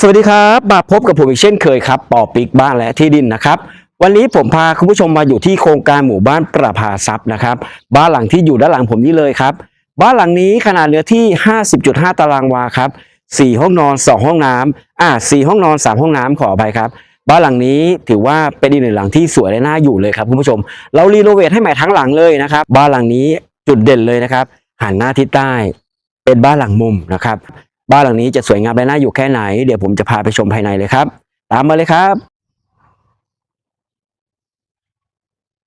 สวัสดีครับมาพบกับผมอีกเช่นเคยครับปอปิกบ้านและที่ดินนะครับ วันนี้ผมพาคุณผู้ชมมาอยู่ที่โครงการหมู่บ้านประภาทรัพย์นะครับ บ้านหลังที่อยู่ด้านหลังผมนี้เลยครับ บ้านหลังนี้ขนาดเนื้อที่ 50.5 ตารางวาครับ4ห้องนอน 2 ห้องน้ำอ่า4ห้องนอน 3 ห้องน้ำขออภัยครับ บ้านหลังนี้ถือว่าเป็นอีกหนึ่งหลังที่สวยและน่าอยู่เลยครับคุณผู้ชม เรารีโนเวทให้ใหม่ทั้งหลังเลยนะครับ บ้านหลังนี้จุดเด่นเลยนะครับหันหน้าทิศใต้ เป็นบ้านหลังมุมนะครับ บ้านหลังนี้จะสวยงามและน่าอยู่แค่ไหน เดี๋ยวผมจะพาไปชมภายในเลยครับ ตามมาเลยครับ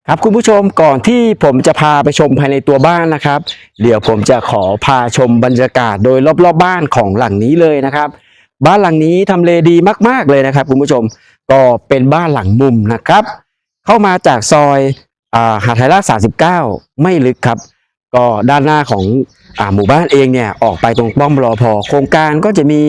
ครับคุณผู้ชมก่อนที่ผมจะพาไปชมภายในตัวบ้านนะครับ เดี๋ยวผมจะขอพาชมบรรยากาศโดยรอบๆบบ้านของหลังนี้เลยนะครับ บ้านหลังนี้ทำเลดีมาก ๆเลยนะครับ คุณผู้ชมก็เป็นบ้านหลังมุมนะครับ เข้ามาจากซอยอาหาดไทยราช39 ไม่ลึกครับ ก็ด้านหน้าของอาหมู่บ้านเองเนี่ยออกไปตรงป้อมรอพอโครงการก็จะมี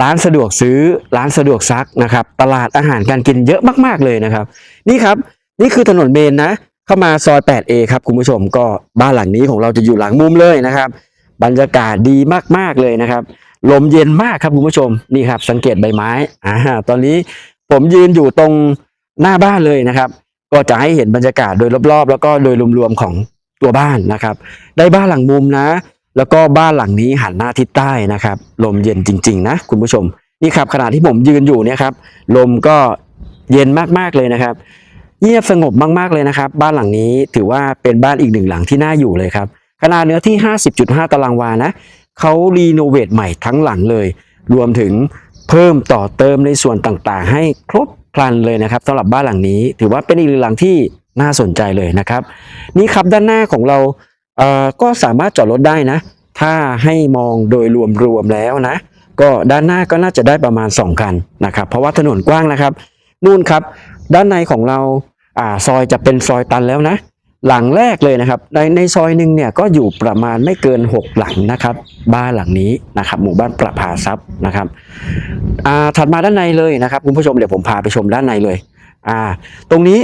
ร้านสะดวกซื้อร้านสะดวกซักนะครับ ตลาดอาหารการกินเยอะมากๆเลยนะครับ นี่ครับนี่คือถนนเมนนะ เข้ามาซอย 8A ครับคุณผู้ชมก็บ้านหลังนี้ของเราจะอยู่หลังมุมเลยนะครับ บรรยากาศดีมากๆเลยนะครับ ลมเย็นมากครับคุณผู้ชมนี่ครับ สังเกตใบไม้อ่าตอนนี้ผมยืนอยู่ตรงหน้าบ้านเลยนะครับ ก็จะให้เห็นบรรยากาศโดยรอบๆ แล้วก็โดยรวมๆของ ตัวบ้านนะครับ ได้บ้านหลังมุมนะ แล้วก็บ้านหลังนี้หันหน้าทิศใต้นะครับ ลมเย็นจริง ๆ นะ คุณผู้ชมนี่ครับขณะที่ผมยืนอยู่เนี่ยครับลมก็เย็นมากๆเลยนะครับ เงียบสงบมากๆเลยนะครับ บ้านหลังนี้ถือว่าเป็นบ้านอีกหนึ่งหลังที่น่าอยู่เลยครับขนาดเนื้อที่ 50.5 ตารางวานะเขารีโนเวทใหม่ทั้งหลังเลย รวมถึงเพิ่มต่อเติมในส่วนต่างๆ ให้ครบครันเลยนะครับสำหรับบ้านหลังนี้ ถือว่าเป็นอีกหนึ่งหลังที่ น่าสนใจเลยนะครับ นี่ครับด้านหน้าของเราเอ่อก็สามารถจอดรถได้นะ ถ้าให้มองโดยรวมๆแล้วนะ ก็ด้านหน้าก็น่าจะได้ประมาณ 2 คันนะครับ เพราะว่าถนนกว้างนะครับ นู่นครับ ด้านในของเราอ่าซอยจะเป็นซอยตันแล้วนะ หลังแรกเลยนะครับ ในในซอยหนึ่งเนี่ยก็อยู่ประมาณไม่เกิน 6 หลังนะครับ บ้านหลังนี้นะครับ หมู่บ้านประภาทรัพย์นะครับอ่าถัดมาด้านในเลยนะครับคุณผู้ชมเดี๋ยวผมพาไปชมด้านในเลยอ่าตรงนี้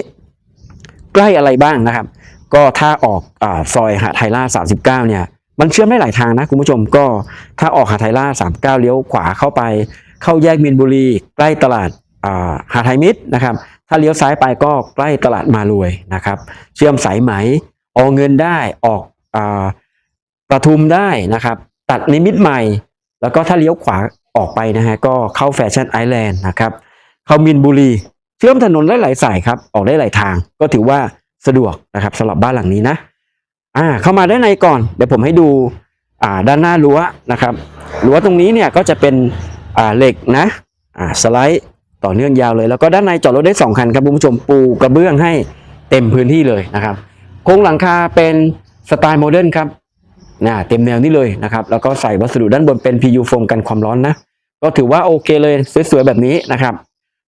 ใกล้อะไรบ้างนะครับ ก็ถ้าออกอซอยหาไทยราช39 เนี่ยมันเชื่อมได้หลายทางนะคุณผู้ชมก็ถ้าออกหาไทยราช39 เลี้ยวขวาเข้าไป เข้าแยกมินบุรี ใกล้ตลาดาหาไทยมิตรนะครับ ถ้าเลี้ยวซ้ายไปก็ใกล้ตลาดมารวยนะครับ เชื่อมสายไหมออกเงินได้ออกอประทุมได้นะครับ ตัดนิมิตใหม่ แล้วก็ถ้าเลี้ยวขวาออกไปนะฮะก็เข้าแฟชั่นไอแลนด์นะครับ เข้ามินบุรี เชื่อมถนนได้หลายสายครับออกได้หลายทาง ก็ถือว่าสะดวกนะครับสำหรับบ้านหลังนี้นะอ่าเข้ามาด้านในก่อน เดี๋ยวผมให้ดูอ่าด้านหน้ารั้วนะครับรั้วตรงนี้เนี่ยก็จะเป็นอ่าเหล็กนะอ่าสไลด์ต่อเนื่องยาวเลย แล้วก็ด้านในจอดรถได้สองคันครับคุณผู้ชมปูกระเบื้องให้เต็มพื้นที่เลยนะครับโครงหลังคาเป็นสไตล์โมเดิร์นครับนะเต็มแนวนี้เลยนะครับแล้วก็ใส่วัสดุด้านบนเป็น PU โฟมกันความร้อนนะก็ถือว่าโอเคเลยสวยๆแบบนี้นะครับ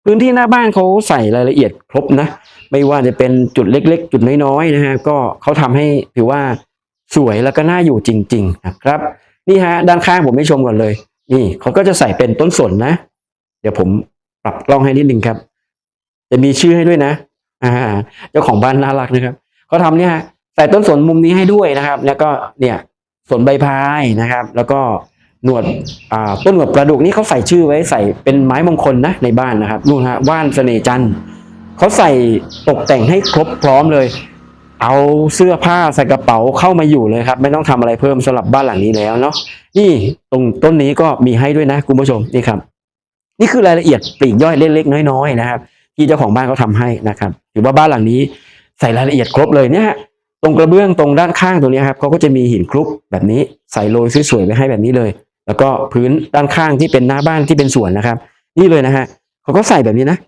พื้นที่หน้าบ้านเขาใส่รายละเอียดครบนะ ไม่ว่าจะเป็นจุดเล็ก ๆ จุดน้อยๆนะฮะก็เขาทำให้ถือว่าสวยแล้วก็น่าอยู่จริง ๆ นะครับ นี่ฮะด้านข้างผมไม่ชมก่อนเลย นี่เขาก็จะใส่เป็นต้นสนนะ เดี๋ยวผมปรับกล้องให้นิดนึงครับ จะมีชื่อให้ด้วยนะอ่าเจ้าของบ้านน่ารักนะครับเขาทำเนี่ยฮะใส่ต้นสนมุมนี้ให้ด้วยนะครับ แล้วก็เนี่ยสนใบพายนะครับ แล้วก็ หนวดต้นหนวดปลาดุกนี่เขาใส่ชื่อไว้ใส่เป็นไม้มงคลนะในบ้านนะครับนู่นฮะว่านเสน่จันทร์เขาใส่ตกแต่งให้ครบพร้อมเลย เอาเสื้อผ้าใส่กระเป๋าเข้ามาอยู่เลยครับ ไม่ต้องทำอะไรเพิ่มสำหรับบ้านหลังนี้แล้วเนาะนี่ตรงต้นนี้ก็มีให้ด้วยนะคุณผู้ชมนี่ครับ นี่คือรายละเอียดปลีกย่อยเล็กๆน้อยๆนะครับ ที่เจ้าของบ้านเขาทำให้นะครับถือว่าบ้านหลังนี้ใส่รายละเอียดครบเลยเนี่ยฮะตรงกระเบื้องตรงด้านข้างตรงนี้ครับเขาก็จะมีหินคลุกแบบนี้ใส่โรยสวยๆไว้ให้แบบนี้เลย แล้วก็พื้นด้านข้างที่เป็นหน้าบ้านที่เป็นสวนนะครับ นี่เลยนะฮะเขาก็ใส่แบบนี้นะ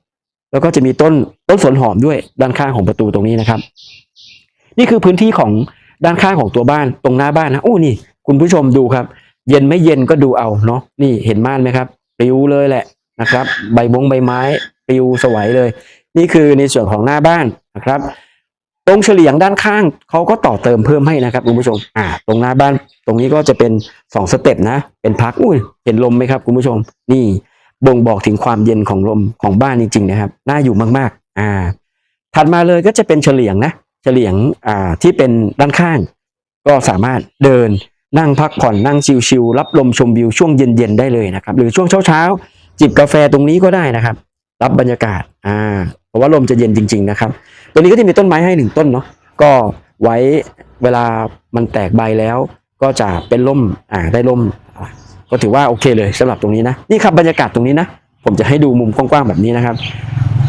แล้วก็จะมีต้นต้นสนหอมด้วยด้านข้างของประตูตรงนี้นะครับ นี่คือพื้นที่ของด้านข้างของตัวบ้านตรงหน้าบ้านนะโอ้นี่ คุณผู้ชมดูครับ เย็นไม่เย็นก็ดูเอาเนาะนี่เห็นม่านไหมครับปลิวเลยแหละนะครับ ใบบงใบไม้ปลิวสวยเลย นี่คือในส่วนของหน้าบ้านนะครับ ตรงเฉลียงด้านข้างเขาก็ต่อเติมเพิ่มให้นะครับคุณผู้ชม อ่า ตรงหน้าบ้านตรงนี้ก็จะเป็นสองสเต็ปนะ เป็นพักอุ้ยเห็นลมไหมครับคุณผู้ชม นี่บ่งบอกถึงความเย็นของลมของบ้านจริงๆนะครับ น่าอยู่มากๆ อ่า ถัดมาเลยก็จะเป็นเฉลียงนะ เฉลียง อ่า ที่เป็นด้านข้าง ก็สามารถเดินนั่งพักผ่อนนั่งชิลๆรับลมชมวิวช่วงเย็นๆได้เลยนะครับ หรือช่วงเช้าๆจิบกาแฟตรงนี้ก็ได้นะครับ รับบรรยากาศ อ่า ราะว่าลมจะเย็นจริง ๆ นะครับ ตัวนี้ก็จะมีต้นไม้ให้หนึ่งต้นเนาะ ก็ไว้เวลามันแตกใบแล้ว ก็จะเป็นร่ม อ่า ได้ร่ม ก็ถือว่าโอเคเลยสำหรับตรงนี้นะ นี่ครับบรรยากาศตรงนี้นะ ผมจะให้ดูมุมกว้างๆแบบนี้นะครับ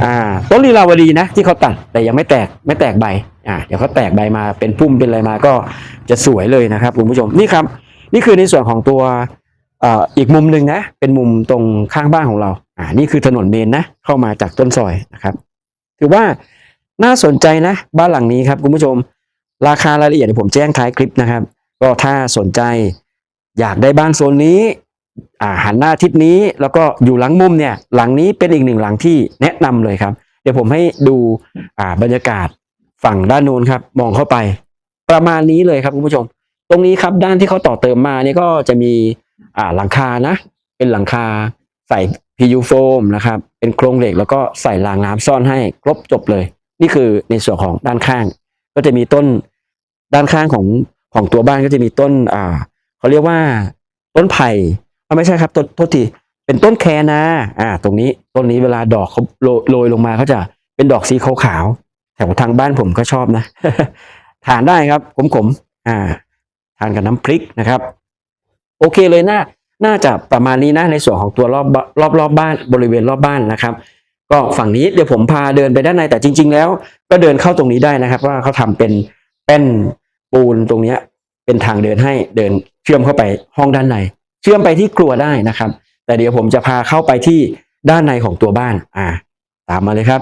อ่า ต้นลีลาวดีนะ ที่เขาตัด แต่ยังไม่แตก ไม่แตกใบ อ่า เดี๋ยวเขาแตกใบมา เป็นพุ่ม เป็นอะไรมา ก็จะสวยเลยนะครับคุณผู้ชม นี่ครับ นี่คือในส่วนของตัวอีกมุมหนึ่งนะ เป็นมุมตรงข้างบ้านของเรา อ่า นี่คือถนนเมนนะ เข้ามาจากต้นซอยนะครับ ถือว่าน่าสนใจนะ บ้านหลังนี้ครับคุณผู้ชม ราคารายละเอียดเดี๋ยวผมแจ้งท้ายคลิปนะครับ ก็ถ้าสนใจ อยากได้บ้านโซนนี้หันหน้าทิศนี้แล้วก็อยู่หลังมุมเนี่ย หลังนี้เป็นอีกหนึ่งหลังที่แนะนำเลยครับ เดี๋ยวผมให้ดูบรรยากาศฝั่งด้านโน้นครับ มองเข้าไป ประมาณนี้เลยครับคุณผู้ชม ตรงนี้ครับด้านที่เขาต่อเติมมาเนี่ยก็จะมีหลังคานะ เป็นหลังคาใส่ PU โฟมนะครับเป็นโครงเหล็กแล้วก็ใส่รางน้ำซ่อนให้ครบจบเลย นี่คือในส่วนของด้านข้าง ก็จะมีต้นด้านข้างของของตัวบ้านก็จะมีต้นอ่าเขาเรียกว่าต้นไผ่ไม่ใช่ครับต้นโทษทีเป็นต้นแคนาอ่า ตรงนี้ต้นนี้เวลาดอกเขาโรยลงมาเขาจะเป็นดอกสีขาวๆแถวทางบ้านผมก็ชอบนะทานได้ครับขมๆอ่า ทานกับน้ำพริกนะครับ โอเคเลยน่า น่าจะประมาณนี้นะในส่วนของตัวรอบรอบรอบบ้านบริเวณรอบบ้านนะครับ ก็ฝั่งนี้เดี๋ยวผมพาเดินไปด้านในแต่จริง ๆ แล้ว ก็เดินเข้าตรงนี้ได้นะครับ ว่าเขาทำเป็นแป้นปูนตรงนี้เป็นทางเดินให้เดินเชื่อมเข้าไปห้องด้านใน เชื่อมไปที่ครัวได้นะครับ แต่เดี๋ยวผมจะพาเข้าไปที่ด้านในของตัวบ้านอ่า ตามมาเลยครับ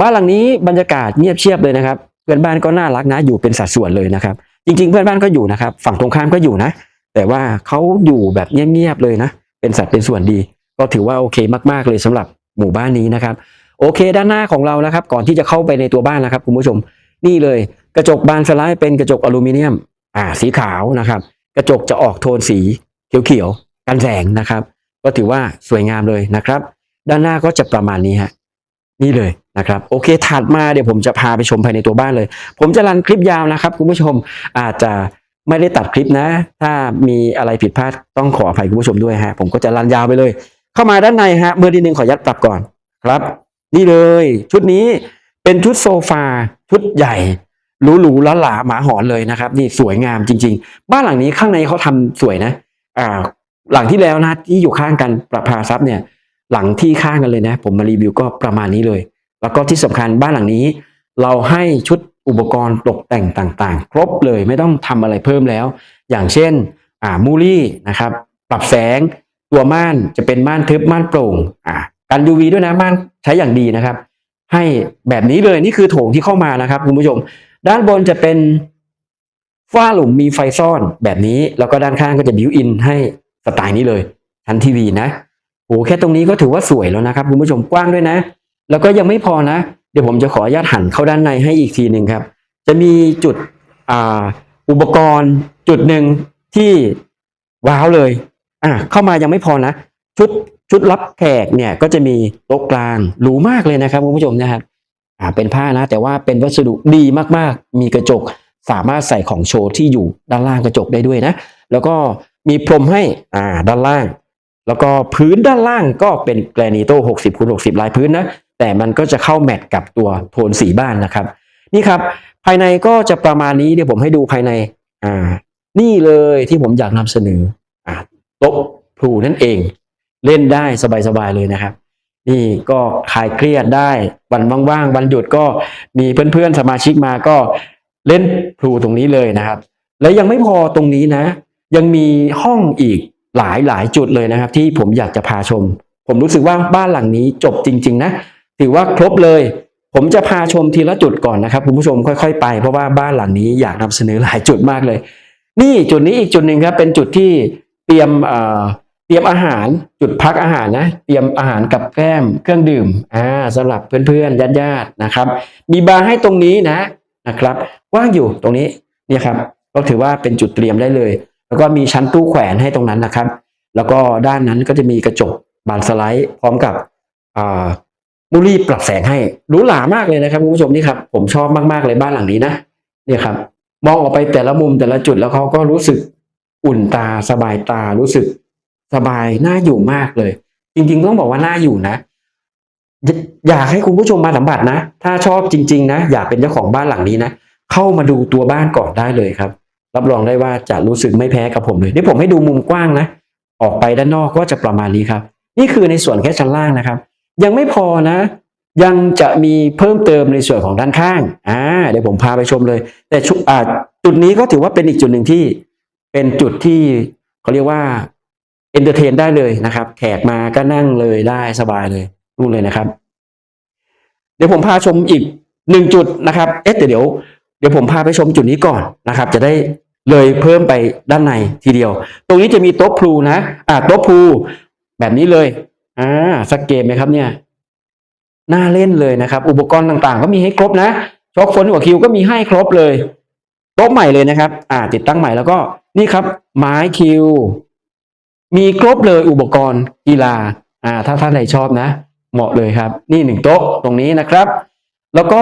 บ้านหลังนี้บรรยากาศเงียบเชียบเลยนะครับ เพื่อนบ้านก็น่ารักนะอยู่เป็นสัดส่วนเลยนะครับ จริง ๆ เพื่อนบ้านก็อยู่นะครับ ฝั่งตรงข้ามก็อยู่นะ แต่ว่าเขาอยู่แบบเงียบๆเลยนะ เป็นสัดเป็นส่วนดี ก็ถือว่าโอเคมากๆเลยสำหรับหมู่บ้านนี้นะครับ โอเคด้านหน้าของเรานะครับ ก่อนที่จะเข้าไปในตัวบ้านนะครับคุณผู้ชม นี่เลยกระจกบานสไลด์เป็นกระจกอลูมิเนียม อ่าสีขาวนะครับ กระจกจะออกโทนสีเขียวๆกันแสงนะครับ ก็ถือว่าสวยงามเลยนะครับ ด้านหน้าก็จะประมาณนี้ฮะนี่เลยนะครับโอเคถัดมาเดี๋ยวผมจะพาไปชมภายในตัวบ้านเลย ผมจะรันคลิปยาวนะครับ คุณผู้ชมอาจจะ ไม่ได้ตัดคลิปนะ ถ้ามีอะไรผิดพลาดต้องขออภัยคุณผู้ชมด้วยฮะ ผมก็จะรันยาวไปเลย เข้ามาด้านในฮะเมื่อทีหนึ่งขอยัดปรับก่อนครับ นี่เลย ชุดนี้เป็นชุดโซฟา ชุดใหญ่หรูหรูล้หลาหมาหอนเลยนะครับ นี่สวยงามจริง ๆ บ้านหลังนี้ข้างในเขาทำสวยนะ อ่า หลังที่แล้วนะที่อยู่ข้างกันประภาทรัพย์เนี่ย หลังที่ข้างกันเลยนะ ผมมารีวิวก็ประมาณนี้เลย แล้วก็ที่สำคัญบ้านหลังนี้ เราให้ชุด อุปกรณ์ตกแต่งต่างๆ ครบเลยไม่ต้องทำอะไรเพิ่มแล้ว อย่างเช่นอ่ามูลี่นะครับปรับแสงตัวม่านจะเป็นม่านทึบม่านโปร่งอ่ากัน UV ด้วยนะม่านใช้อย่างดีนะครับ ให้แบบนี้เลยนี่คือโถงที่เข้ามานะครับคุณผู้ชม ด้านบนจะเป็นฝ้าหลุมมีไฟซ่อนแบบนี้ แล้วก็ด้านข้างก็จะบิวอินให้สไตล์นี้เลยชั้นทีวีนะโหแค่ตรงนี้ก็ถือว่าสวยแล้วนะครับคุณผู้ชมกว้างด้วยนะ แล้วก็ยังไม่พอนะ เดี๋ยวผมจะขออนุญาตหันเข้าด้านในให้อีกทีหนึ่งครับ จะมีจุดอ,อุปกรณ์จุดหนึ่งที่ว้าวเลย อ่าเข้ามายังไม่พอนะ ชุดชุดรับแขกเนี่ยก็จะมีโต๊ะกลางหรูมากเลยนะครับคุณผู้ชมนะครับอ่าเป็นผ้านะ แต่ว่าเป็นวัสดุดีมากๆ มีกระจกสามารถใส่ของโชว์ที่อยู่ด้านล่างกระจกได้ด้วยนะ แล้วก็มีพรมให้อ่าด้านล่าง แล้วก็พื้นด้านล่างก็เป็นแกรนิโต้60คูณ60 ลายพื้นนะ แต่มันก็จะเข้าแมทกับตัวโทนสีบ้านนะครับ นี่ครับ ภายในก็จะประมาณนี้เดี๋ยวผมให้ดูภายในอ่านี่เลยที่ผมอยากนำเสนออ่าโต๊ะพลูนั่นเอง เล่นได้สบายๆเลยนะครับ นี่ก็คลายเครียดได้วันว่างๆวันหยุดก็มีเพื่อนๆสมาชิกมาก็เล่นพลูตรงนี้เลยนะครับ และยังไม่พอตรงนี้นะ ยังมีห้องอีกหลายหลายจุดเลยนะครับ ที่ผมอยากจะพาชม ผมรู้สึกว่าบ้านหลังนี้จบจริง ๆ นะ ถือว่าครบเลย ผมจะพาชมทีละจุดก่อนนะครับคุณผู้ชมค่อยๆ ไปเพราะว่าบ้านหลังนี้อยากนำเสนอหลายจุดมากเลย นี่จุดนี้อีกจุดหนึ่งครับ เป็นจุดที่เตรียมเตรียมอาหารจุดพักอาหารนะ เตรียมอาหารกับแก้มเครื่องดื่มอ่าสำหรับเพื่อนๆญาติๆนะครับ มีบาร์ให้ตรงนี้นะนะครับ ว่างอยู่ตรงนี้เนี่ยครับก็ถือว่าเป็นจุดเตรียมได้เลย แล้วก็มีชั้นตู้แขวนให้ตรงนั้นนะครับ แล้วก็ด้านนั้นก็จะมีกระจกบานสไลด์ พร้อมกับ มูลี่ปรับแสงให้หรูหรามากเลยนะครับคุณผู้ชมนี่ครับผมชอบมากๆเลยบ้านหลังนี้นะเนี่ยครับ มองออกไปแต่ละมุมแต่ละจุดแล้วเขาก็รู้สึกอุ่นตาสบายตารู้สึกสบายน่าอยู่มากเลย จริง ๆ ต้องบอกว่าน่าอยู่นะ อยอยากให้คุณผู้ชมมาสัมผัสนะ ถ้าชอบจริง ๆ นะ อยากเป็นเจ้าของบ้านหลังนี้นะ เข้ามาดูตัวบ้านก่อนได้เลยครับ รับรองได้ว่าจะรู้สึกไม่แพ้กับผมเลยเดี๋ยวผมให้ดูมุมกว้างนะ ออกไปด้านนอกก็จะประมาณนี้ครับ นี่คือในส่วนแค่ชั้นล่างนะครับ ยังไม่พอนะ ยังจะมีเพิ่มเติมในส่วนของด้านข้างอ่าเดี๋ยวผมพาไปชมเลย แต่ชุอ่าจุดนี้ก็ถือว่าเป็นอีกจุดหนึ่งที่เป็นจุดที่เขาเรียกว่าเอนเตอร์เทนได้เลยนะครับ แขกมาก็นั่งเลยได้สบายเลยนู่นเลยนะครับ เดี๋ยวผมพาชมอีกหนึ่งจุดนะครับ เอ๊ะแต่เดี๋ยวเดี๋ยวผมพาไปชมจุดนี้ก่อนนะครับ จะได้เลยเพิ่มไปด้านในทีเดียว ตรงนี้จะมีโต๊ะพลูนะ อ่าโต๊ะพลูแบบนี้เลย อ่าสักเกมไหมครับเนี่ย น่าเล่นเลยนะครับ อุปกรณ์ต่างๆ ก็มีให้ครบนะช็อคฝนหัวคิวก็มีให้ครบเลยโต๊ะใหม่เลยนะครับ อ่า ติดตั้งใหม่แล้วก็นี่ครับ ไม้คิว มีครบเลยอุปกรณ์กีฬา อ่า ถ้าท่านใดชอบนะ เหมาะเลยครับ นี่หนึ่งโต๊ะตรงนี้นะครับ แล้วก็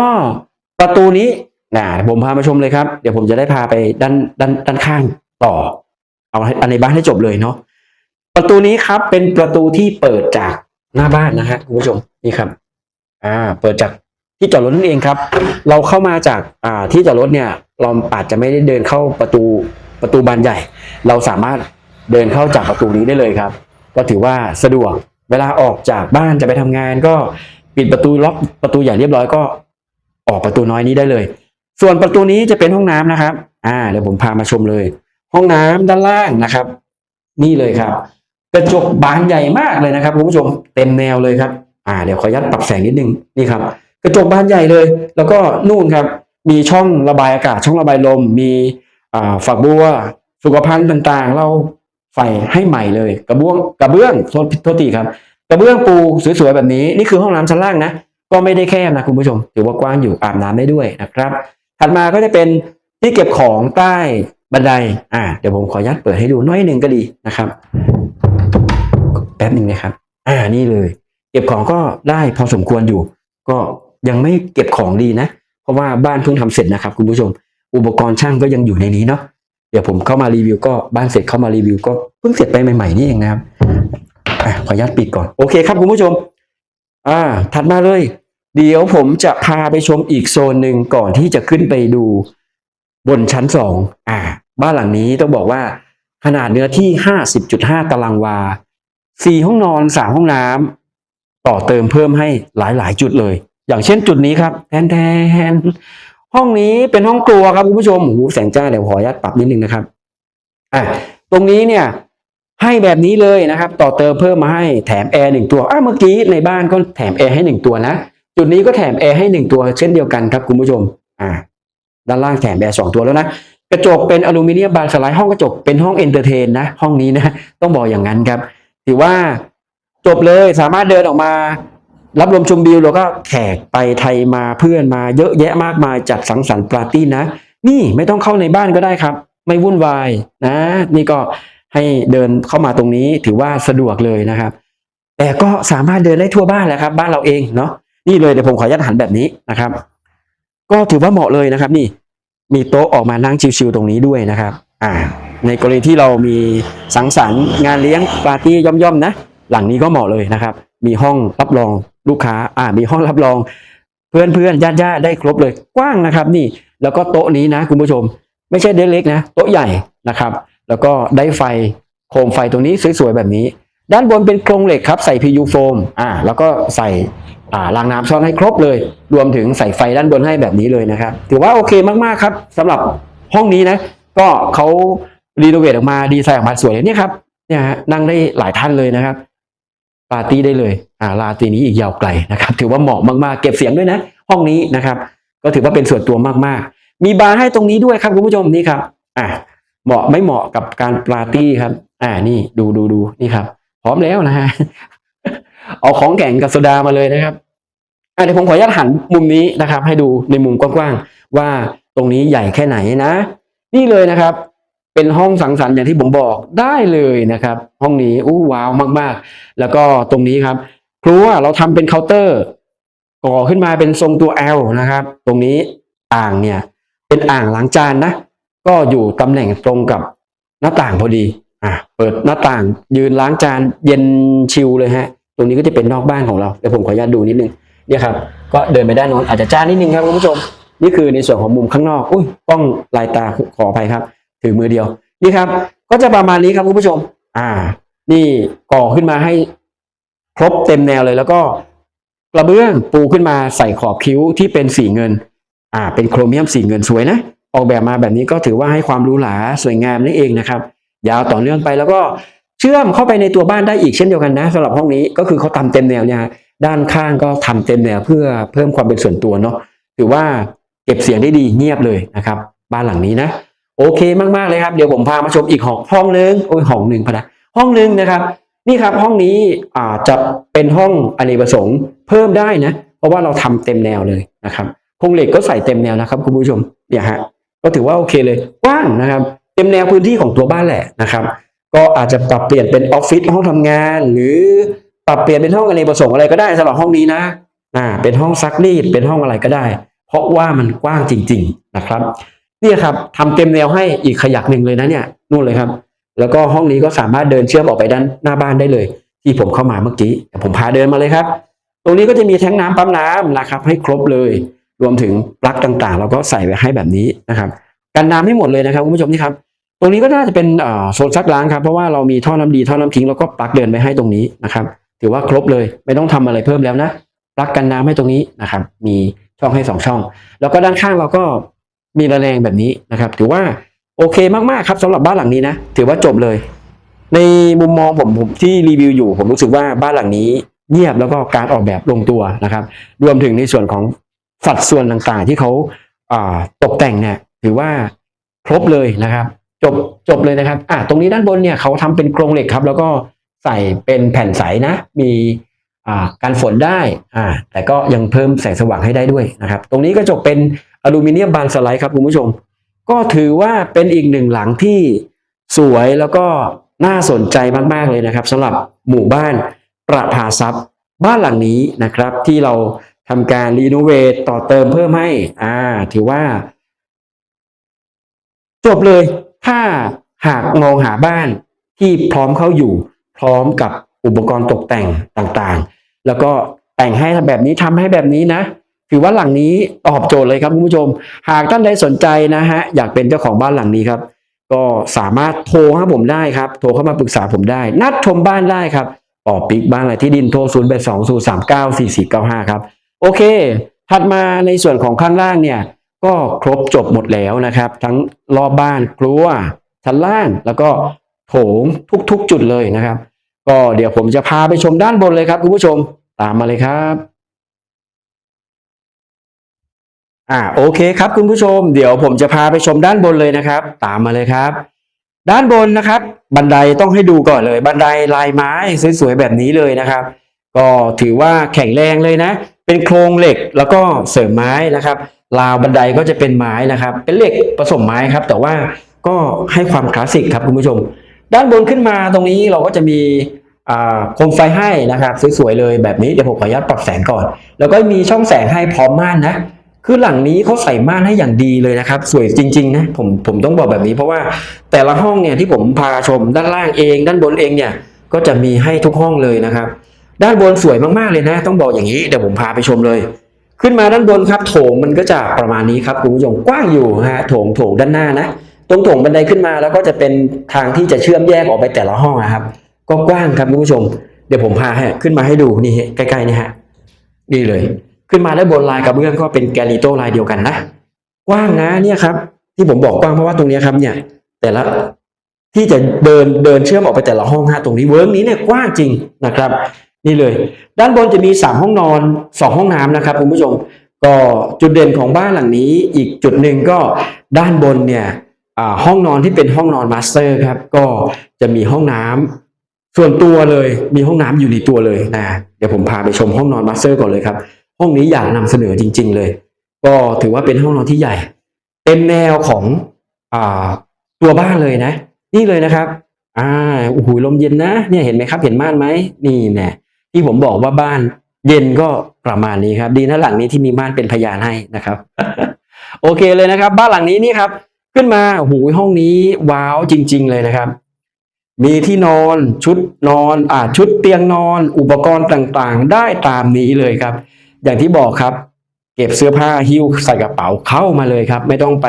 ประตูนี้นะผมพามาชมเลยครับ เดี๋ยวผมจะได้พาไปด้านด้านด้านข้างต่อ เอาอันในบ้านให้จบเลยเนาะ ประตูนี้ครับเป็นประตูที่เปิดจากหน้าบ้านนะฮะคุณผู้ชมนี่ครับ อ่า เปิดจากที่จอดรถนั่นเองครับ เราเข้ามาจากอ่าที่จอดรถเนี่ย เราอาจจะไม่ได้เดินเข้าประตูประตูบานใหญ่ เราสามารถเดินเข้าจากประตูนี้ได้เลยครับ ก็ถือว่าสะดวกเวลาออกจากบ้านจะไปทำงานก็ปิดประตูล็อกประตูใหญ่เรียบร้อยก็ออกประตูน้อยนี้ได้เลย ส่วนประตูนี้จะเป็นห้องน้ำนะครับ อ่าเดี๋ยวผมพามาชมเลย ห้องน้ำด้านล่างนะครับ นี่เลยครับ กระจกบานใหญ่มากเลยนะครับคุณผู้ชมเต็มแนวเลยครับ อ่าเดี๋ยวขออนุญาตปรับแสงนิดนึงนี่ครับ กระจกบานใหญ่เลย แล้วก็นู่นครับ มีช่องระบายอากาศ ช่องระบายลม มีอ่าฝักบัวสุขภัณฑ์ต่างๆ เราใส่ให้ใหม่เลย กระเบื้องกระเบื้องโทษโทษทีครับ กระเบื้องปูสวยๆแบบนี้นี่คือห้องน้ำชั้นล่างนะก็ไม่ได้แคบนะคุณผู้ชมถือว่ากว้างอยู่อาบน้ำได้ด้วยนะครับ ถัดมาก็จะเป็นที่เก็บของใต้บันไดอ่าเดี๋ยวผมขออนุญาตเปิดให้ดูน้อยหนึ่งก็ดีนะครับ ป๊บหนึ่งนะครับ อ่านี่เลย เก็บของก็ได้พอสมควรอยู่ ก็ยังไม่เก็บของดีนะ เพราะว่าบ้านเพิ่งทำเสร็จนะครับ คุณผู้ชม อุปกรณ์ช่างก็ยังอยู่ในนี้เนาะเดี๋ยวผมเข้ามารีวิวก็บ้านเสร็จเข้ามารีวิวก็เพิ่งเสร็จไปใหม่ๆนี่เองนะครับอขออนุญาตปิดก่อนโอเคครับคุณผู้ชม อ่า ถัดมาเลย เดี๋ยวผมจะพาไปชมอีกโซนหนึ่งก่อนที่จะขึ้นไปดู บนชั้นสองอ่า บ้านหลังนี้ต้องบอกว่า ขนาดเนื้อที่ห้าสิบจุดห้าตารางวา สี่ห้องนอนสามห้องน้ำต่อเติมเพิ่มให้หลายๆ จุดเลย อย่างเช่นจุดนี้ครับแทนแทนห้องนี้เป็นห้องครัวครับคุณผู้ชมโอ้โหแสงจ้าเดี๋ยวขออนุญาตปรับนิดนึงนะครับอะตรงนี้เนี่ยให้แบบนี้เลยนะครับ ต่อเติมเพิ่มมาให้แถมแอร์หนึ่งตัวอะเมื่อกี้ในบ้านก็แถมแอร์ให้หนึ่งตัวนะจุดนี้ก็แถมแอร์ให้หนึ่งตัวเช่นเดียวกันครับคุณผู้ชมอ่าด้านล่างแถมแอร์สองตัวแล้วนะกระจกเป็นอลูมิเนียมบานสไลด์ห้องกระจกเป็นห้องเอนเตอร์เทนนะห้องนี้นะต้องบอกอย่างนั้นครับ ถือว่าจบเลยสามารถเดินออกมา รับลมชมวิวแล้วก็แขกไปไทยมาเพื่อนมาเยอะแยะมากมายจัดสังสรรค์ปาร์ตี้นะ นี่ไม่ต้องเข้าในบ้านก็ได้ครับ ไม่วุ่นวายนะ นี่ก็ให้เดินเข้ามาตรงนี้ถือว่าสะดวกเลยนะครับ แต่ก็สามารถเดินได้ทั่วบ้านแหละครับ บ้านเราเองเนาะนี่เลยเดี๋ยวผมขออนุญาตหันแบบนี้นะครับ ก็ถือว่าเหมาะเลยนะครับ นี่ มีโต๊ะออกมานั่งชิวๆตรงนี้ด้วยนะครับ อ่า ในกรณีที่เรามีสังสรรค์งานเลี้ยงปาร์ตี้ย่อมๆนะ หลังนี้ก็เหมาะเลยนะครับ มีห้องรับรองลูกค้าอ่ามีห้องรับรอง เพื่อนเพื่อนญาติญาติได้ครบเลยกว้างนะครับ นี่แล้วก็โต๊ะนี้นะคุณผู้ชม ไม่ใช่เด็กเล็กนะ โต๊ะใหญ่นะครับ แล้วก็ได้ไฟโคมไฟตรงนี้สวยๆแบบนี้ ด้านบนเป็นโครงเหล็กครับใส่ PU โฟมอ่าแล้วก็ใส่อ่ารางน้ำซ้อนให้ครบเลย รวมถึงใส่ไฟด้านบนให้แบบนี้เลยนะครับ ถือว่าโอเคมากๆครับสำหรับห้องนี้นะ ก็เขา รีโนเวทออกมาดีไซน์ออกมาสวยเลยเนี่ยครับเนี่ยฮะนั่งได้หลายท่านเลยนะครับปาร์ตี้ได้เลยอ่าลาตีนี้อีกยาวไกลนะครับถือว่าเหมาะมากๆเก็บเสียงด้วยนะ ห้องนี้นะครับ ก็ถือว่าเป็นส่วนตัวมากๆ มีบาร์ให้ตรงนี้ด้วยครับคุณผู้ชมนี่ครับอ่าเหมาะไม่เหมาะกับการปาร์ตี้ครับ อ่านี่ดูดูดูนี่ครับ พร้อมแล้วนะฮะเอาของแข่งกับโซดามาเลยนะครับอะเดี๋ยวผมขออนุญาตหันมุมนี้นะครับ ให้ดูในมุมกว้างๆว่าตรงนี้ใหญ่แค่ไหนนะ นี่เลยนะครับ เป็นห้องสังสรรค์อย่างที่ผมบอกได้เลยนะครับ ห้องนี้อู้ว้าวมากๆ แล้วก็ตรงนี้ครับ ครัวเราทำเป็นเคาน์เตอร์ ก่อขึ้นมาเป็นทรงตัว L นะครับ ตรงนี้อ่างเนี่ย เป็นอ่างล้างจานนะ ก็อยู่ตำแหน่งตรงกับหน้าต่างพอดีอะเปิดหน้าต่างยืนล้างจานเย็นชิลเลยฮะ ตรงนี้ก็จะเป็นนอกบ้านของเราเดี๋ยวผมขออนุญาตดูนิดนึงเนี่ยครับ ก็เดินไปด้านโน้นอาจจะจ้านิดนึงครับคุณผู้ชม นี่คือในส่วนของมุมข้างนอก อุ้ยกล้องลายตาขออภัยครับ ถือมือเดียว นี่ครับ ก็จะประมาณนี้ครับคุณผู้ชม อ่า นี่ก่อขึ้นมาให้ครบเต็มแนวเลย แล้วก็กระเบื้องปูขึ้นมาใส่ขอบคิ้วที่เป็นสีเงิน อ่า เป็นโครเมียมสีเงินสวยนะออกแบบมาแบบนี้ก็ถือว่าให้ความหรูหราสวยงามนั่นเองนะครับ ยาวต่อเนื่องไปแล้วก็เชื่อมเข้าไปในตัวบ้านได้อีกเช่นเดียวกันนะสำหรับห้องนี้ก็คือเขาทำเต็มแนวเนี่ยด้านข้างก็ทำเต็มแนวเพื่อเพิ่มความเป็นส่วนตัวเนาะถือว่าเก็บเสียงได้ดีเงียบเลยนะครับ บ้านหลังนี้นะ โอเคมากๆเลยครับเดี๋ยวผมพามาชมอีกห้องห้องนึงโอ้ยห้องหนึ่งพนะห้องหนึ่งนะครับ นี่ครับห้องนี้อ่าจะเป็นห้องอเนกประสงค์เพิ่มได้นะ เพราะว่าเราทำเต็มแนวเลยนะครับโครงเหล็กก็ใส่เต็มแนวนะครับคุณผู้ชมเนี่ยฮะก็ถือว่าโอเคเลยกว้างนะครับ เต็มแนวพื้นที่ของตัวบ้านแหละนะครับ ก็อาจจะปรับเปลี่ยนเป็นออฟฟิศห้องทำงาน หรือปรับเปลี่ยนเป็นห้องอเนกประสงค์อะไรก็ได้สำหรับห้องนี้นะอ่าเป็นห้องซักรีดเป็นห้องอะไรก็ได้ เพราะว่ามันกว้างจริง ๆ นะครับ เนี่ยครับทำเต็มแนวให้อีกขยักหนึ่งเลยนะเนี่ยนู่นเลยครับ แล้วก็ห้องนี้ก็สามารถเดินเชื่อมออกไปด้านหน้าบ้านได้เลย ที่ผมเข้ามาเมื่อกี้ผมพาเดินมาเลยครับ ตรงนี้ก็จะมีแท้งน้ำปั๊มน้ำนะครับ ให้ครบเลย รวมถึงปลั๊กต่างๆ เราก็ใส่ไว้ให้แบบนี้นะครับกันน้ำให้หมดเลยนะครับคุณผู้ชมนี่ครับตรงนี้ก็น่าจะเป็นโซนซักล้างครับเพราะว่าเรามีท่อน้ำดีท่อน้ำทิ้งแล้วก็ปลั๊กเดินไปให้ตรงนี้นะครับ ถือว่าครบเลยไม่ต้องทำอะไรเพิ่มแล้วนะปลั๊กกันน้ำให้ตรงนี้นะครับ มีช่องให้สองช่อง แล้วก็ด้านข้างเราก็ มีระแนงแบบนี้นะครับถือว่าโอเคมากๆครับสำหรับบ้านหลังนี้นะถือว่าจบเลย ในมุมมองผมผมที่รีวิวอยู่ ผมรู้สึกว่าบ้านหลังนี้เงียบแล้วก็การออกแบบลงตัวนะครับ รวมถึงในส่วนของสัดส่วนต่างๆ ที่เขาาตกแต่งเนี่ยถือว่าครบเลยนะครับ จบจบเลยนะครับอ่าตรงนี้ด้านบนเนี่ยเขาทำเป็นโครงเหล็กครับ แล้วก็ใส่เป็นแผ่นใสนะ มีอ่ากันฝนได้อ่าแต่ก็ยังเพิ่มแสงสว่างให้ได้ด้วยนะครับ ตรงนี้ก็จบเป็น อลูมิเนียมบานสไลด์ครับคุณผู้ชม ก็ถือว่าเป็นอีกหนึ่งหลังที่สวยแล้วก็น่าสนใจมากๆเลยนะครับสำหรับหมู่บ้านประภาทรัพย์บ้านหลังนี้นะครับ ที่เราทำการรีโนเวทต่อเติมเพิ่มให้ อ่า ถือว่า จบเลย ถ้าหากมองหาบ้านที่พร้อมเข้าอยู่ พร้อมกับอุปกรณ์ตกแต่งต่างๆ แล้วก็แต่งให้แบบนี้ทำให้แบบนี้นะ ถือว่าหลังนี้ตอบโจทย์เลยครับคุณผู้ชม หากท่านใดสนใจนะฮะอยากเป็นเจ้าของบ้านหลังนี้ครับ ก็สามารถโทรหาผมได้ครับ โทรเข้ามาปรึกษาผมได้ นัดชมบ้านได้ครับปอปิกบ้านอะไรที่ดินโทร0 8 2 0 3 9 4 4 9 5 ครับ โอเค ถัดมาในส่วนของข้างล่างเนี่ย ก็ครบจบหมดแล้วนะครับ ทั้งรอบบ้านครัวชั้นล่างแล้วก็โถงทุกๆจุดเลยนะครับ ก็เดี๋ยวผมจะพาไปชมด้านบนเลยครับคุณผู้ชมตามมาเลยครับ อ่าโอเคครับคุณผู้ชม เดี๋ยวผมจะพาไปชมด้านบนเลยนะครับ ตามมาเลยครับ ด้านบนนะครับ บันไดต้องให้ดูก่อนเลย บันไดลายไม้สวยๆแบบนี้เลยนะครับ ก็ถือว่าแข็งแรงเลยนะ เป็นโครงเหล็กแล้วก็เสริมไม้นะครับราวบันไดก็จะเป็นไม้นะครับ เป็นเหล็กผสมไม้ครับ แต่ว่าก็ให้ความคลาสสิกครับคุณผู้ชม ด้านบนขึ้นมาตรงนี้เราก็จะมีโคมไฟให้นะครับสวยๆเลยแบบนี้เดี๋ยวผมขออนุญาตปรับแสงก่อน แล้วก็มีช่องแสงให้พร้อมม่านนะ คือหลังนี้เขาใส่ม่านให้อย่างดีเลยนะครับ สวยจริง ๆ นะผมผมต้องบอกแบบนี้เพราะว่าแต่ละห้องเนี่ยที่ผมพาชมด้านล่างเอง ด้านบนเองเนี่ยก็จะมีให้ทุกห้องเลยนะครับ ด้านบนสวยมากๆเลยนะ ต้องบอกอย่างนี้เดี๋ยวผมพาไปชมเลย ขึ้นมาด้านบนครับโถงมันก็จะประมาณนี้ครับคุณผู้ชมกว้างอยู่ฮะโถงโถงด้านหน้านะตรงโถงบันไดขึ้นมาแล้วก็จะเป็นทางที่จะเชื่อมแยกออกไปแต่ละห้องนะครับ ก็กว้างครับคุณผู้ชม เดี๋ยวผมพาให้ขึ้นมาให้ดูนี่ใกล้ๆนี่ฮะนี่เลย ขึ้นมาได้บนลายกระเบื้องก็เป็นแกลิโตลายเดียวกันนะกว้างนะเนี่ยครับ ที่ผมบอกกว้างเพราะว่าตรงนี้ครับเนี่ย แต่ละที่จะเดินเดินเชื่อมออกไปแต่ละห้องฮะตรงนี้เวิร์กนี้เนี่ยกว้างจริงนะครับ นี่เลย ด้านบนจะมีสามห้องนอนสองห้องน้ำนะครับคุณผู้ชมก็จุดเด่นของบ้านหลังนี้อีกจุดหนึ่งก็ด้านบนเนี่ยห้องนอนที่เป็นห้องนอนมาสเตอร์ครับ ก็จะมีห้องน้ำส่วนตัวเลยมีห้องน้ำอยู่ในตัวเลยนะเดี๋ยวผมพาไปชมห้องนอนมาสเตอร์ก่อนเลยครับ ห้องนี้อยากนำเสนอจริง ๆ เลย ก็ถือว่าเป็นห้องนอนที่ใหญ่เป็นแนวของอ่าตัวบ้านเลยนะ นี่เลยนะครับอ่าโอ้โหลมเย็นนะ เนี่ยเห็นไหมครับ เห็นม่านไหมนี่แน่ที่ผมบอกว่าบ้านเย็นก็ประมาณนี้ครับ ดีนะหลังนี้ที่มีม่านเป็นพยานให้นะครับ โอเคเลยนะครับ บ้านหลังนี้นี่ครับ ขึ้นมาโอ้โหห้องนี้ว้าวจริง ๆ เลยนะครับมีที่นอนชุดนอนอ่าชุดเตียงนอน อุปกรณ์ต่างๆ ได้ตามนี้เลยครับ อย่างที่บอกครับ เก็บเสื้อผ้าหิ้วใส่กระเป๋าเข้ามาเลยครับ ไม่ต้องไป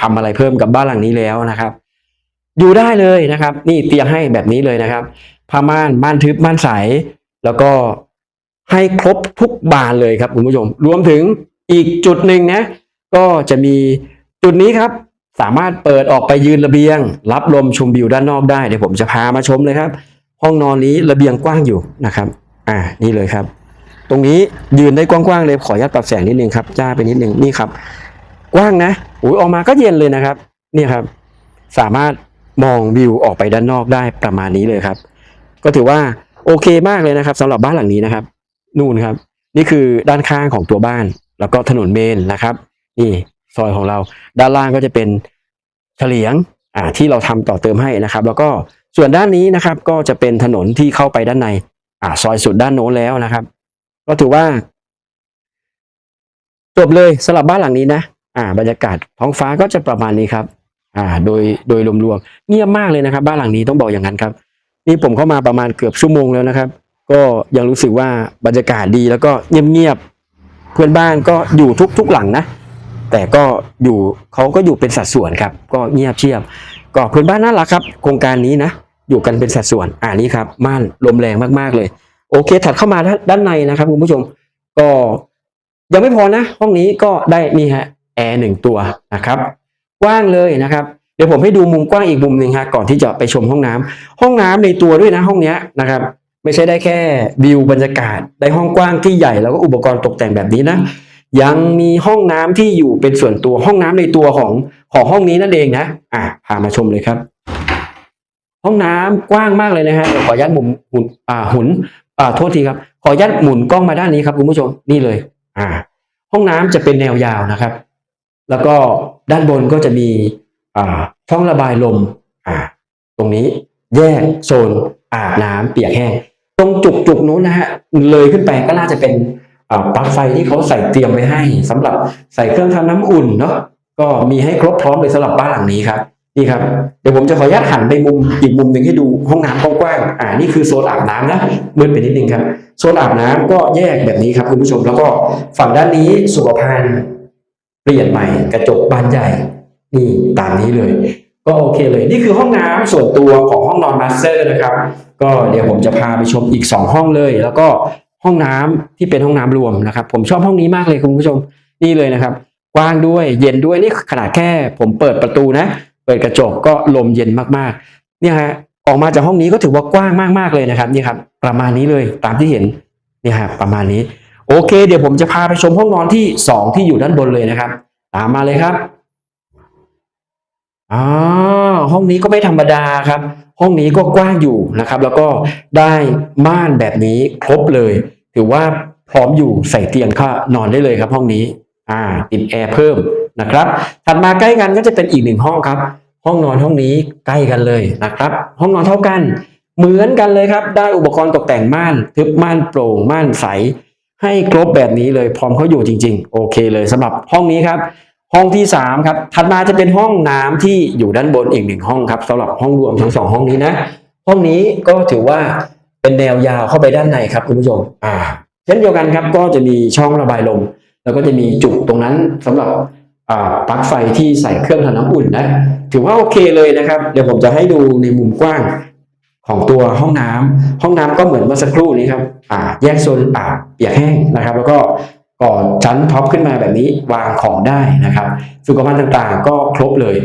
ทำอะไรเพิ่มกับบ้านหลังนี้แล้วนะครับอยู่ได้เลยนะครับ นี่เตียงให้แบบนี้เลยนะครับผ้าม่านม่านทึบม่านใส แล้วก็ให้ครบทุกบานเลยครับคุณผู้ชม รวมถึงอีกจุดหนึ่งนะ ก็จะมีจุดนี้ครับ สามารถเปิดออกไปยืนระเบียง รับลมชมวิวด้านนอกได้เดี๋ยวผมจะพามาชมเลยครับ ห้องนอนนี้ระเบียงกว้างอยู่นะครับ อ่านี่เลยครับ ตรงนี้ยืนได้กว้างๆเลยขออนุญาตปรับแสงนิดนึงครับจ้าไปนิดนึงนี่ครับ กว้างนะอุ้ยออกมาก็เย็นเลยนะครับนี่ครับ สามารถมองวิวออกไปด้านนอกได้ประมาณนี้เลยครับ ก็ถือว่าโอเคมากเลยนะครับสำหรับบ้านหลังนี้นะครับ นู่นครับ นี่คือด้านข้างของตัวบ้าน แล้วก็ถนนเมนนะครับ นี่ซอยของเรา ด้านล่างก็จะเป็นเฉลียงอ่าที่เราทำต่อเติมให้นะครับ แล้วก็ส่วนด้านนี้นะครับก็จะเป็นถนนที่เข้าไปด้านในอ่าซอยสุดด้านโน้นแล้วนะครับ ก็ถือว่า จบเลยสำหรับบ้านหลังนี้นะอ่า บรรยากาศท้องฟ้าก็จะประมาณนี้ครับ อ่า โดยโดยรวมๆเงียบมากเลยนะครับ บ้านหลังนี้ต้องบอกอย่างนั้นครับ นี่ผมเข้ามาประมาณเกือบชั่วโมงแล้วนะครับ ก็ยังรู้สึกว่าบรรยากาศดีแล้วก็เงียบๆเพื่อนบ้านก็อยู่ทุกทุกหลังนะแต่ก็อยู่เขาก็อยู่เป็นสัดส่วนครับ ก็เงียบเชียบ ก็เพื่อนบ้านน่ารักครับ โครงการนี้นะอยู่กันเป็นสัดส่วนอ่านี้ครับม่านลมแรงมากๆเลย โอเค ถัดเข้ามาด้านในนะครับคุณผู้ชม ก็ยังไม่พอนะ ห้องนี้ก็ได้นี่ฮะแอร์หนึ่งตัวนะครับกว้างเลยนะครับเดี๋ยวผมให้ดูมุมกว้างอีกมุมหนึ่งฮะก่อนที่จะไปชมห้องน้ำห้องน้ำในตัวด้วยนะห้องเนี้ยนะครับ ไม่ใช่ได้แค่วิวบรรยากาศได้ห้องกว้างที่ใหญ่แล้วก็อุปกรณ์ตกแต่งแบบนี้นะ ยังมีห้องน้ำที่อยู่เป็นส่วนตัวห้องน้ำในตัวของของห้องนี้นั่นเองนะอะพามาชมเลยครับ ห้องน้ำกว้างมากเลยนะฮะขออนุญาตมุนหมุนอ่าหุน อ่าโทษทีครับ ขออนุญาตหมุนกล้องมาด้านนี้ครับคุณผู้ชมนี่เลย อ่า ห้องน้ำจะเป็นแนวยาวนะครับ แล้วก็ด้านบนก็จะมีอ่าช่องระบายลม อ่า ตรงนี้แยกโซนอาบน้ำเปียกแห้ง ตรงจุกจุกนู้นนะฮะเลยขึ้นไปก็น่าจะเป็นอ่าปลั๊กไฟที่เขาใส่เตรียมไว้ให้สำหรับใส่เครื่องทำน้ำอุ่นเนาะก็มีให้ครบพร้อมเลยสำหรับบ้านหลังนี้ครับ นี่ครับเดี๋ยวผมจะขออนุญาตหันไปมุมอีกมุมหนึ่งให้ดูห้องน้ำกว้างๆอ่านี่คือโซนอาบน้ำนะมืดไปนิดนึงครับ โซนอาบน้ำก็แยกแบบนี้ครับคุณผู้ชมแล้วก็ฝั่งด้านนี้สุขภัณฑ์เปลี่ยนใหม่กระจกบานใหญ่นี่ตามนี้เลย ก็โอเคเลยนี่คือห้องน้ำส่วนตัวของห้องนอนมาสเตอร์นะครับ ก็เดี๋ยวผมจะพาไปชมอีก 2 ห้องเลย แล้วก็ห้องน้ำที่เป็นห้องน้ำรวมนะครับ ผมชอบห้องนี้มากเลยคุณผู้ชมนี่เลยนะครับ กว้างด้วยเย็นด้วยนี่ขนาดแค่ ผมเปิดประตูนะ เปิดกระจกก็ลมเย็นมากๆ เนี่ยฮะออกมาจากห้องนี้ก็ถือว่ากว้างมากๆเลยนะครับนี่ครับ ประมาณนี้เลยตามที่เห็นเนี่ยฮะประมาณนี้ โอเค เดี๋ยวผมจะพาไปชมห้องนอนที่สองที่อยู่ด้านบนเลยนะครับ ตามมาเลยครับอ่าห้องนี้ก็ไม่ธรรมดาครับ ห้องนี้ก็กว้างอยู่นะครับ แล้วก็ได้ม่านแบบนี้ครบเลย ถือว่าพร้อมอยู่ใส่เตียงก็นอนได้เลยครับ ห้องนี้ อ่าติดแอร์เพิ่ม นะครับ ถัดมาใกล้กันก็จะเป็นอีกหนึ่งห้องครับ ห้องนอนห้องนี้ใกล้กันเลยนะครับ ห้องนอนเท่ากัน เหมือนกันเลยครับ ได้อุปกรณ์ตกแต่งม่าน ทึบม่านโปร่งม่านใส ให้ครบแบบนี้เลยพร้อมเขาอยู่จริง ๆ โอเคเลยสำหรับห้องนี้ครับ ห้องที่สามครับถัดมาจะเป็นห้องน้ำที่อยู่ด้านบนอีกหนึ่งห้องครับสำหรับห้องรวมทั้งสองห้องนี้นะห้องนี้ก็ถือว่าเป็นแนวยาวเข้าไปด้านในครับคุณผู้ชมอ่าเช่นเดียวกันครับก็จะมีช่องระบายลม แล้วก็จะมีจุกตรงนั้นสำหรับ ปลั๊กไฟที่ใส่เครื่องทำน้ำอุ่นนะ ถือว่าโอเคเลยนะครับ เดี๋ยวผมจะให้ดูในมุมกว้างของตัวห้องน้ำห้องน้ำก็เหมือนเมื่อสักครู่นี้ครับ อ่า แยกโซนอาบเปียกแห้งนะครับ แล้วก็ก่อชั้นท็อปขึ้นมาแบบนี้วางของได้นะครับ สุขภัณฑ์ต่างๆ ก็ครบเลย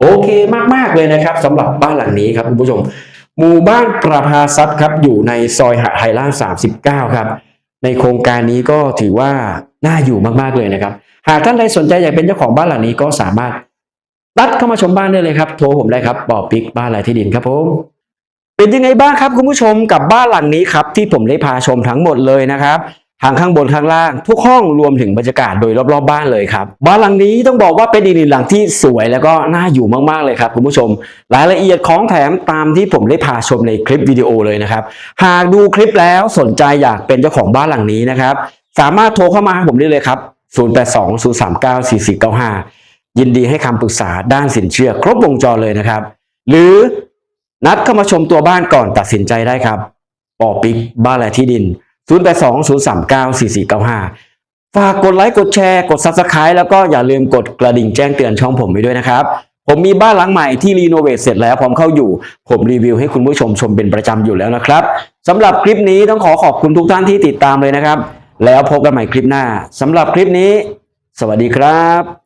โอเคมากๆเลยนะครับสำหรับบ้านหลังนี้ครับคุณผู้ชม หมู่บ้านประภาทรัพย์ครับอยู่ในซอยหะไทยล่าง39 ครับ ในโครงการนี้ก็ถือว่าน่าอยู่มากๆเลยนะครับ หากท่านใดสนใจอยากเป็นเจ้าของบ้านหลังนี้ก็สามารถตัดเข้ามาชมบ้านได้เลยครับ โทรผมได้ครับปอปิกบ้านหลายที่ดินครับผมเป็นยังไงบ้างครับคุณผู้ชมกับบ้านหลังนี้ครับที่ผมได้พาชมทั้งหมดเลยนะครับทางข้างบนข้างล่าง ทุกห้องรวมถึงบรรยากาศโดยรอบๆบบ้านเลยครับบ้านหลังนี้ต้องบอกว่าเป็นอีกหนึ่งหลังที่สวยแล้วก็น่าอยู่มากๆเลยครับคุณผู้ชม รายละเอียดของแถมตามที่ผมได้พาชมในคลิปวิดีโอเลยนะครับหากดูคลิปแล้วสนใจอยากเป็นเจ้าของบ้านหลังนี้นะครับสามารถโทรเข้ามาหาผมได้เลยครับ 0820394495 ยินดีให้คำปรึกษาด้านสินเชื่อ ครบวงจรเลยนะครับ หรือนัดเข้ามาชมตัวบ้านก่อนตัดสินใจได้ครับปอปิกบ้านและที่ดิน 0820394495 ฝากกดไลค์กดแชร์กด Subscribe แล้วก็อย่าลืมกดกระดิ่งแจ้งเตือนช่องผมไปด้วยนะครับผมมีบ้านหลังใหม่ที่รีโนเวทเสร็จแล้วพร้อมเข้าอยู่ ผมรีวิวให้คุณผู้ชมชมเป็นประจำอยู่แล้วนะครับสำหรับคลิปนี้ต้องขอขอบคุณทุกท่านที่ติดตามเลยนะครับ แล้วพบกันใหม่คลิปหน้าสำหรับคลิปนี้ สวัสดีครับ